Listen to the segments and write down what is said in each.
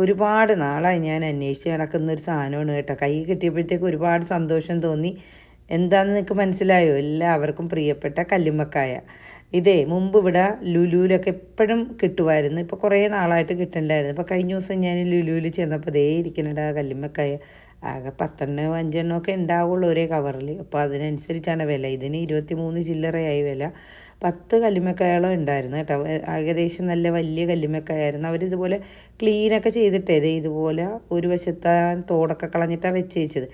ഒരുപാട് നാളായി ഞാൻ അന്വേഷിച്ച് നടക്കുന്ന ഒരു സാധനമാണ് കേട്ടോ. കൈ കിട്ടിയപ്പോഴത്തേക്ക് ഒരുപാട് സന്തോഷം തോന്നി. എന്താണെന്ന് നിങ്ങൾക്ക് മനസ്സിലായോ? എല്ലാവർക്കും പ്രിയപ്പെട്ട കല്ലുമ്മക്കായ. ഇതേ മുമ്പ് ഇവിടെ ലുലുവിലൊക്കെ എപ്പോഴും കിട്ടുമായിരുന്നു. ഇപ്പോൾ കുറേ നാളായിട്ട് കിട്ടണ്ടായിരുന്നു. ഇപ്പോൾ കഴിഞ്ഞ ദിവസം ഞാൻ ലുലുവിൽ ചെന്നപ്പോൾ ദേ ഇരിക്കുന്നുണ്ട് ആ കല്ലുമ്മക്കായ. ആകെ പത്തെണ്ണോ അഞ്ചെണ്ണോ ഒക്കെ ഉണ്ടാവുള്ളൂ ഒരേ കവറിൽ അപ്പോൾ അതിനനുസരിച്ചാണ് വില. ഇതിന് ഇരുപത്തി മൂന്ന് ചില്ലറയായി വില. പത്ത് കല്ലുമ്മക്കായോളം ഉണ്ടായിരുന്നു കേട്ടോ. ഏകദേശം നല്ല വലിയ കല്ലുമ്മക്കായായിരുന്നു അവരിതുപോലെ ക്ലീനൊക്കെ ചെയ്തിട്ടേ ഇതുപോലെ ഒരു വശത്താ തോടൊക്കെ കളഞ്ഞിട്ടാണ് വെച്ചേച്ചത്.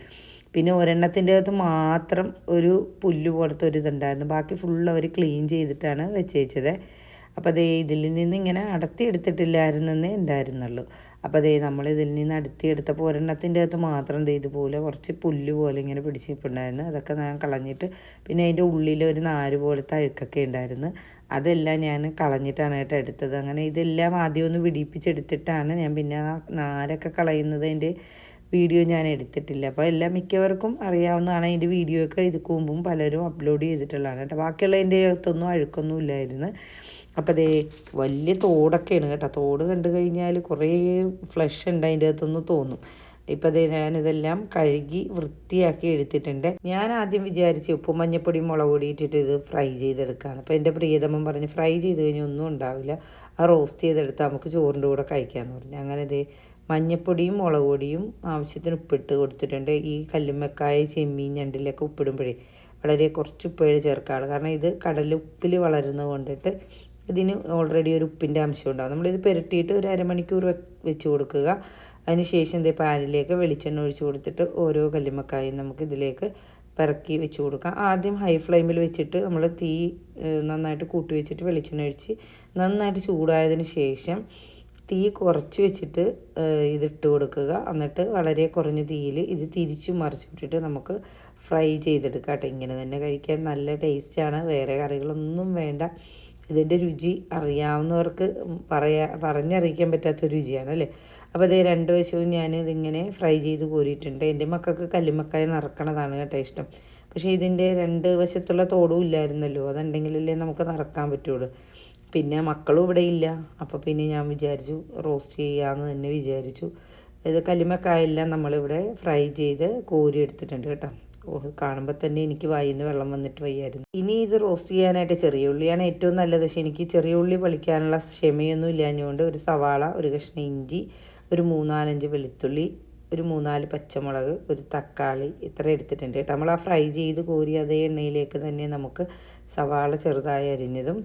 പിന്നെ ഒരെണ്ണത്തിന്റെ അകത്ത് മാത്രം ഒരു പുല്ല് പോലത്തെ ഒരു ഇതുണ്ടായിരുന്നു. ബാക്കി ഫുൾ അവർ ക്ലീൻ ചെയ്തിട്ടാണ് വെച്ചേച്ചത്. അപ്പോൾ അതേ ഇതിൽ നിന്ന് ഇങ്ങനെ അടത്തി എടുത്തിട്ടില്ലായിരുന്നെന്നേ ഉണ്ടായിരുന്നുള്ളൂ. അപ്പോൾ അതേ നമ്മൾ ഇതിൽ നിന്ന് അടുത്തി എടുത്തപ്പോൾ ഒരെണ്ണത്തിന്റെ അകത്ത് മാത്രം ഇതുപോലെ കുറച്ച് പുല്ല് പോലെ ഇങ്ങനെ പിടിച്ചിട്ടുണ്ടായിരുന്നു. അതൊക്കെ ഞാൻ കളഞ്ഞിട്ട് പിന്നെ അതിന്റെ ഉള്ളിൽ ഒരു നാര് പോലത്തെ അഴുക്കൊക്കെ ഉണ്ടായിരുന്നു. അതെല്ലാം ഞാൻ കളഞ്ഞിട്ടാണ് കേട്ടോ എടുത്തത്. അങ്ങനെ ഇതെല്ലാം ആദ്യം ഒന്ന് വിടിപ്പിച്ചെടുത്തിട്ടാണ് ഞാൻ പിന്നെ ആ നാരൊക്കെ കളയുന്നതിന്റെ വീഡിയോ ഞാൻ എടുത്തിട്ടില്ല. അപ്പോൾ എല്ലാം മിക്കവർക്കും അറിയാവുന്നതാണ്. അതിന്റെ വീഡിയോ ഒക്കെ ഇത് പലരും അപ്ലോഡ് ചെയ്തിട്ടുള്ളതാണ് കേട്ടോ. ബാക്കിയുള്ളതിന്റെ അകത്തൊന്നും അഴുക്കൊന്നും ഇല്ലായിരുന്നു. അപ്പോൾ അതേ വലിയ തോടൊക്കെയാണ് കേട്ടോ. തോട് കണ്ടു കഴിഞ്ഞാൽ കുറേ ഫ്ലഷ് ഉണ്ട് അതിന്റെ അകത്തൊന്ന് തോന്നും. ഇപ്പം അതേ ഞാനിതെല്ലാം കഴുകി വൃത്തിയാക്കി എടുത്തിട്ടുണ്ട്. ഞാൻ ആദ്യം വിചാരിച്ച് ഉപ്പും മഞ്ഞപ്പൊടിയും മുളക് പൊടി ഇട്ടിട്ട് ഇത് ഫ്രൈ ചെയ്തെടുക്കാമെന്ന് അപ്പോൾ എന്റെ പ്രിയതമ്മൻ പറഞ്ഞ് ഫ്രൈ ചെയ്ത് കഴിഞ്ഞാൽ ഒന്നും ഉണ്ടാവില്ല. ആ റോസ്റ്റ് ചെയ്തെടുത്ത് നമുക്ക് ചോറിന്റെ കൂടെ കഴിക്കാമെന്ന് പറഞ്ഞു. അങ്ങനെ ഇതേ മഞ്ഞപ്പൊടിയും മുളക് പൊടിയും ആവശ്യത്തിന് ഉപ്പിട്ട് കൊടുത്തിട്ടുണ്ട്. ഈ കല്ലുമ്മക്കായ ചെമ്മീൻ ഞണ്ടിലൊക്കെ ഉപ്പിടുമ്പോഴേ വളരെ കുറച്ച് ഉപ്പേഴ് ചേർക്കാറ് കാരണം ഇത് കടലുപ്പിൽ വളരുന്നത് കൊണ്ടിട്ട് ഇതിന് ഓൾറെഡി ഒരു ഉപ്പിന്റെ അംശം ഉണ്ടാകും നമ്മളിത് പുരട്ടിയിട്ട് ഒരു അരമണിക്കൂർ വെച്ച് കൊടുക്കുക. അതിനുശേഷം ഇതേ പാനിലേക്ക് വെളിച്ചെണ്ണ ഒഴിച്ച് കൊടുത്തിട്ട് ഓരോ കല്ലുമ്മക്കായും നമുക്ക് ഇതിലേക്ക് പിറക്കി വെച്ച് കൊടുക്കാം. ആദ്യം ഹൈ ഫ്ലെയിമിൽ വെച്ചിട്ട് നമ്മൾ തീ നന്നായിട്ട് കൂട്ടി വെച്ചിട്ട് വെളിച്ചെണ്ണ ഒഴിച്ച് നന്നായിട്ട് ചൂടായതിന് ശേഷം തീ കുറച്ച് വെച്ചിട്ട് ഇതിട്ട് കൊടുക്കുക. എന്നിട്ട് വളരെ കുറഞ്ഞ തീയിൽ ഇത് തിരിച്ചു മറിച്ച് വിട്ടിട്ട് നമുക്ക് ഫ്രൈ ചെയ്തെടുക്കാം കേട്ടോ. ഇങ്ങനെ തന്നെ കഴിക്കാൻ നല്ല ടേസ്റ്റാണ് വേറെ കറികളൊന്നും വേണ്ട. ഇതിന്റെ രുചി അറിയാവുന്നവർക്ക് പറയാ പറഞ്ഞറിയിക്കാൻ പറ്റാത്ത രുചിയാണ് അല്ലേ? അപ്പോൾ അതേ രണ്ട് വശവും ഞാൻ ഇതിങ്ങനെ ഫ്രൈ ചെയ്ത് കോരിയിട്ടുണ്ട്. എന്റെ മക്കൾക്ക് കല്ലുമക്കായ നിറക്കണതാണ് കേട്ടോ ഇഷ്ടം. പക്ഷേ ഇതിന്റെ രണ്ട് വശത്തുള്ള തോടും ഇല്ലായിരുന്നല്ലോ. അതുണ്ടെങ്കിലല്ലേ നമുക്ക് നിറക്കാൻ പറ്റുള്ളൂ. പിന്നെ മക്കളും ഇവിടെ ഇല്ല. അപ്പോൾ പിന്നെ ഞാൻ വിചാരിച്ചു റോസ്റ്റ് ചെയ്യാമെന്ന് തന്നെ വിചാരിച്ചു. ഇത് കല്ലുമ്മക്കായെല്ലാം നമ്മളിവിടെ ഫ്രൈ ചെയ്ത് കോരി എടുത്തിട്ടുണ്ട് കേട്ടോ. കാണുമ്പോൾ തന്നെ എനിക്ക് വായിന്ന് വെള്ളം വന്നിട്ട് വയ്യായിരുന്നു. ഇനി ഇത് റോസ്റ്റ് ചെയ്യാനായിട്ട് ചെറിയ ഉള്ളിയാണ് ഏറ്റവും നല്ലത്. പക്ഷേ എനിക്ക് ചെറിയ ഉള്ളി പൊളിക്കാനുള്ള ക്ഷമയൊന്നും ഇല്ലാഞ്ഞുകൊണ്ട് ഒരു സവാള ഒരു കഷ്ണം ഇഞ്ചി ഒരു മൂന്നാലഞ്ച് വെളുത്തുള്ളി ഒരു മൂന്നാൽ പച്ചമുളക് ഒരു തക്കാളി ഇത്ര എടുത്തിട്ടുണ്ട് കേട്ടോ. നമ്മൾ ആ ഫ്രൈ ചെയ്ത് കോരി അതേ എണ്ണയിലേക്ക് തന്നെ നമുക്ക് സവാള ചെറുതായി അരിഞ്ഞതും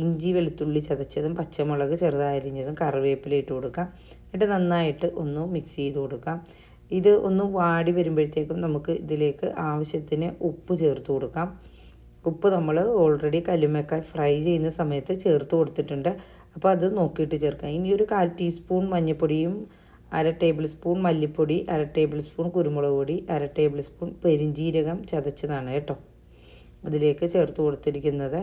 ഇഞ്ചി വെളുത്തുള്ളി ചതച്ചതും പച്ചമുളക് ചെറുതായി അരിഞ്ഞതും കറിവേപ്പില ഇട്ട് കൊടുക്കാം. എന്നിട്ട് നന്നായിട്ട് ഒന്ന് മിക്സ് ചെയ്ത് കൊടുക്കാം. ഇത് ഒന്ന് വാടി വരുമ്പോഴത്തേക്കും നമുക്ക് ഇതിലേക്ക് ആവശ്യത്തിന് ഉപ്പ് ചേർത്ത് കൊടുക്കാം. ഉപ്പ് നമ്മൾ ഓൾറെഡി കല്ലുമേക്കായി ഫ്രൈ ചെയ്യുന്ന സമയത്ത് ചേർത്ത് കൊടുത്തിട്ടുണ്ട്. അപ്പോൾ അത് നോക്കിയിട്ട് ചേർക്കാം. ഇനി ഒരു കാൽ ടീസ്പൂൺ മഞ്ഞൾപ്പൊടിയും അര ടേബിൾ സ്പൂൺ മല്ലിപ്പൊടി അര ടേബിൾ സ്പൂൺ കുരുമുളക് പൊടി അര ടേബിൾ സ്പൂൺ പെരിഞ്ചീരകം ചതച്ചതാണ് കേട്ടോ. അതിലേക്ക് ചേർത്ത് കൊടുത്തിരിക്കുന്നത്.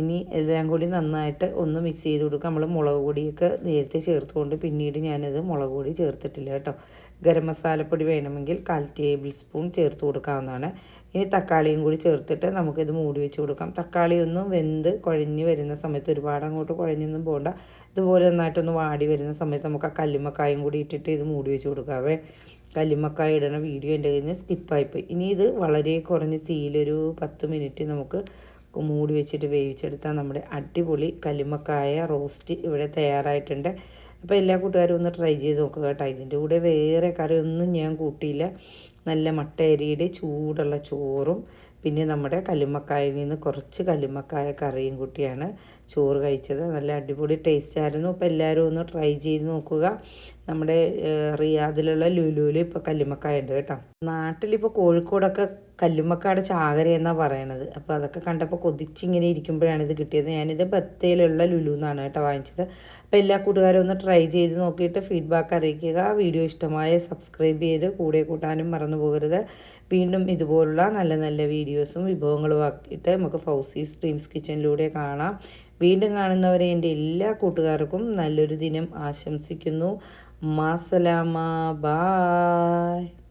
ഇനി എല്ലാം കൂടി നന്നായിട്ട് ഒന്ന് മിക്സ് ചെയ്ത് കൊടുക്കുക നമ്മൾ മുളക് പൊടിയൊക്കെ നേരത്തെ ചേർത്തുകൊണ്ട് പിന്നീട് ഞാനത് മുളക് പൊടി ചേർത്തിട്ടില്ല കേട്ടോ. ഗരം മസാലപ്പൊടി വേണമെങ്കിൽ കാൽ ടേബിൾ സ്പൂൺ ചേർത്ത് കൊടുക്കാവുന്നതാണ്. ഇനി തക്കാളിയും കൂടി ചേർത്തിട്ട് നമുക്കിത് മൂടി വെച്ച് കൊടുക്കാം. തക്കാളി ഒന്നും വെന്ത് കുഴഞ്ഞ് വരുന്ന സമയത്ത് ഒരുപാട് അങ്ങോട്ട് കുഴഞ്ഞൊന്നും പോകണ്ട ഇതുപോലെ നന്നായിട്ടൊന്ന് വാടി വരുന്ന സമയത്ത് നമുക്ക് ആ കല്ലുമ്മക്കായും കൂടി ഇട്ടിട്ട് ഇത് മൂടി വെച്ച് കൊടുക്കാവേ. കല്ലുമ്മക്കായ ഇടണ വീഡിയോ എന്റെ കയ്യിൽ നിന്ന് സ്കിപ്പായിപ്പോയി ഇനി ഇത് വളരെ കുറഞ്ഞ തീയിലൊരു പത്ത് മിനിറ്റ് നമുക്ക് മൂടി വെച്ചിട്ട് വേവിച്ചെടുത്താൽ നമ്മുടെ അടിപൊളി കല്ലുമ്മക്കായ റോസ്റ്റ് ഇവിടെ തയ്യാറായിട്ടുണ്ട്. അപ്പോൾ എല്ലാ കൂട്ടുകാരും ഒന്ന് ട്രൈ ചെയ്ത് നോക്കുക കേട്ടോ. ഇതിന്റെ കൂടെ വേറെ കറിയൊന്നും ഞാൻ കൂട്ടിയില്ല. നല്ല മട്ട അരിയുടെ ചൂടുള്ള ചോറും പിന്നെ നമ്മുടെ കല്ലുമ്മക്കായിൽ നിന്ന് കുറച്ച് കല്ലുമ്മക്കായ കറിയും കൂട്ടിയാണ് ചോറ് കഴിച്ചത്. നല്ല അടിപൊളി ടേസ്റ്റ് ആയിരുന്നു. അപ്പോൾ എല്ലാവരും ഒന്ന് ട്രൈ ചെയ്ത് നോക്കുക. നമ്മുടെ റിയാദിലുള്ള ലുലുവിൽ ഇപ്പോൾ കല്ലുമ്മക്കായ ഉണ്ട് കേട്ടോ. നാട്ടിലിപ്പോൾ കോഴിക്കോടൊക്കെ കല്ലുമ്മക്കാട് ചാകര എന്നാണ് പറയണത്. അപ്പോൾ അതൊക്കെ കണ്ടപ്പോൾ കൊതിച്ചിങ്ങനെ ഇരിക്കുമ്പോഴാണ് ഇത് കിട്ടിയത്. ഞാനിത് ബത്തയിലുള്ള ലുലു എന്നാണ് കേട്ടോ വാങ്ങിച്ചത്. അപ്പോൾ എല്ലാ കൂട്ടുകാരും ഒന്ന് ട്രൈ ചെയ്ത് നോക്കിയിട്ട് ഫീഡ്ബാക്ക് അറിയിക്കുക. വീഡിയോ ഇഷ്ടമായ സബ്സ്ക്രൈബ് ചെയ്ത് കൂടെ കൂട്ടാനും മറന്നു പോകരുത്. വീണ്ടും ഇതുപോലുള്ള നല്ല നല്ല വീഡിയോസും വിഭവങ്ങളും ആക്കിയിട്ട് നമുക്ക് ഫൗസീസ് ഡ്രീംസ് കിച്ചണിലൂടെ കാണാം. വീണ്ടും കാണുന്നവരെ എന്റെ എല്ലാ കൂട്ടുകാർക്കും നല്ലൊരു ദിനം ആശംസിക്കുന്നു. മാസലാമ. ബായ്.